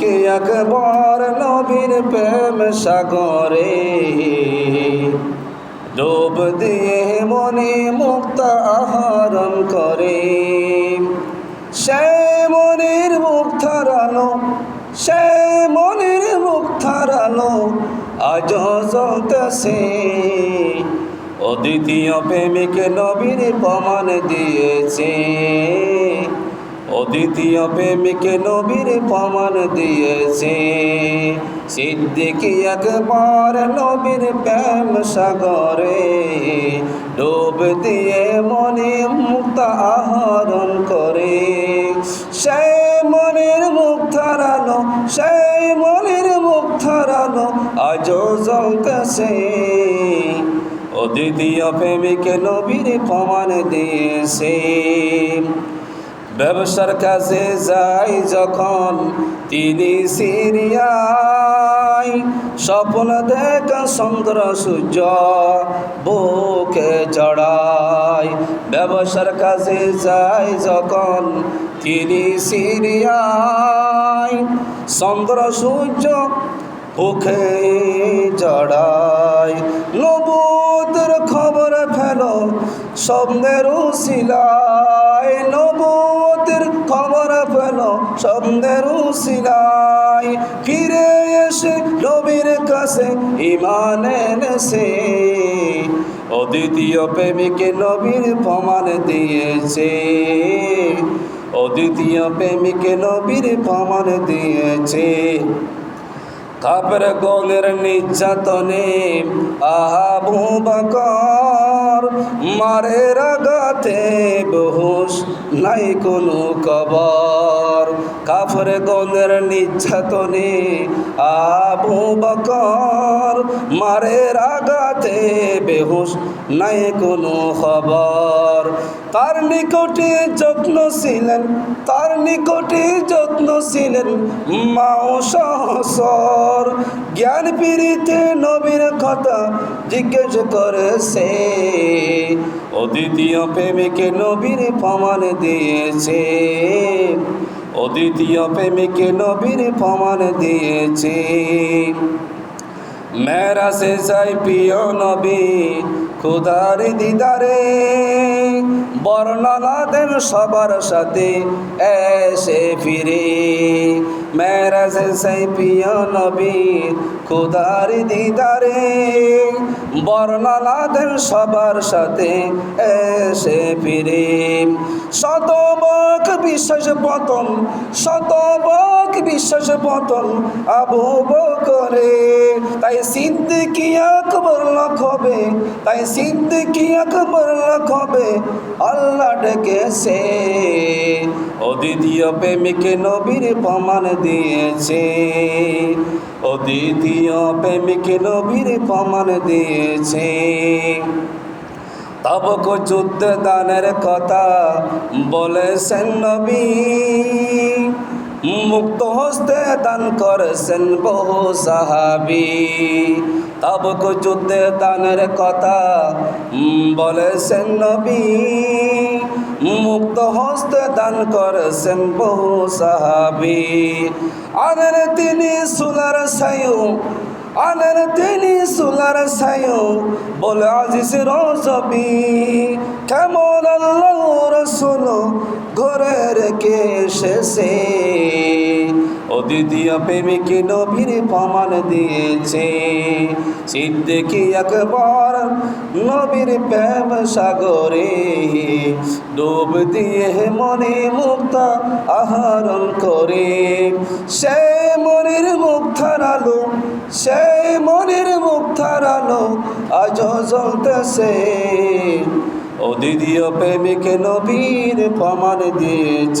সিদ্দিকে আকবর নবীর প্রেম সাগরে? ডোব দিয়ে মনে মুক্ত আহরণ করে। সে মনের মুক্ত আলো, সে মনের মুক্ত আলো আজ জ্বলতেছে। অদ্বিতীয় প্রেমিক নবীর প্রমাণ দিয়েছে। অদ্বিতীয় প্রেমিকে নবীর প্রমাণ দিয়েছে। সিদ্দিকি একবার নবীর প্রেম সাগরে ডুব দিয়ে মনে মুক্ত আহরণ করে। সেই মনের মুখ হারালো সেই মনের মুখ হারালো আজও জ্বলতেছে। অদ্বিতীয় প্রেমিকে নবীর প্রমাণ দিয়েছে। ব্যবসার কাছে যাই যখন তিনি সিরিয়ায়, স্বপ্ন দেখা চন্দ্র সূর্য বুকে চড়ায়। ব্যবসার কাছে যাই যখন তিনি সিরিয়ায়, চন্দ্র সূর্য বুকে জড়ায় নবুতের খবর ফেলো, স্বপ্নের শিলায় নবুতের খবর ফেলো স্বপ্নের শিলায় ফিরে এসে নবীর কাছে ইমান এনেছে। অদ্বিতীয় প্রেমিকে নবীর প্রমাণ দিয়েছে। অদ্বিতীয় প্রেমিকে নবীর প্রমাণ দিয়েছে। কাপের গোলের নির্যাতনে আবু বকর মারে রাগাতে বহুস নাই কোনো কবর। কাফের গোলের নির্যাতনে আবু বকর মারে রাগাতে বেহুশ নাই কোনো খবর। তার নিকটে যত্ন ছিলেন, তার নিকটে যত্ন ছিলেন মাও সহসর জ্ঞান পিড়িতে নবীর কথা জিজ্ঞেস করেছে। অদ্বিতীয় প্রেমিকে নবীর প্রমাণ দিয়েছে। অদ্বিতীয় প্রেমিকে নবীর প্রমাণ দিয়েছে। মেরা সে যাই প্রিয় নবী, খুদার দিদারে। বর্ণনা দেন সবার সাথে, এসে ফিরে। মেরা সেই প্রিয় নবী খুদার দিদারে বর্ণনা দেন সবার সাথে এসে ফিরে শতবক বিশ্বাস পতন শতবক বিশ্বাস পতন আবু বকরে তাই সিদ্দিকি আকবর লাখ হবে, তাই সিদ্দিকি আকবর লাখ হবে, আল্লাহ ডেকেছে। অদ্বিতীয় প্রেমিকে নবীর প্রমাণ দিয়েছে। অদ্বিতীয় প্রেমিকে নবীর প্রমাণ দিয়েছে। তবক যুদ্ধ দানের কথা বলেছেন নবী। মুক্ত হস্তে দান করেছেন বহু সাহাবি। তবক যুদ্ধে দানের কথা বলেছেন নবী। মুক্ত হস্তে দান করেছেন বহু সাহাবি। আনের তিনি সুলার সায়ু, আনের তিনি সুলার সায়ু বলে আজিস রসবি কেমন আল্লাহ রসুল ঘরে রেখে এসেছে। অদ্বিতীয় প্রেমিকে নবীর প্রমাণ দিয়েছে। সিদ্দিকি একবার নবীর প্রেম সাগরে। ডুব দিয়ে মনে মুক্ত আহরণ করে। সে মনের মুক্তার আলো সে মনের মুক্তার আলো আজ জ্বলতেছে। অদ্বিতীয় প্রেমিকে নবীর প্রমাণ দিয়েছে।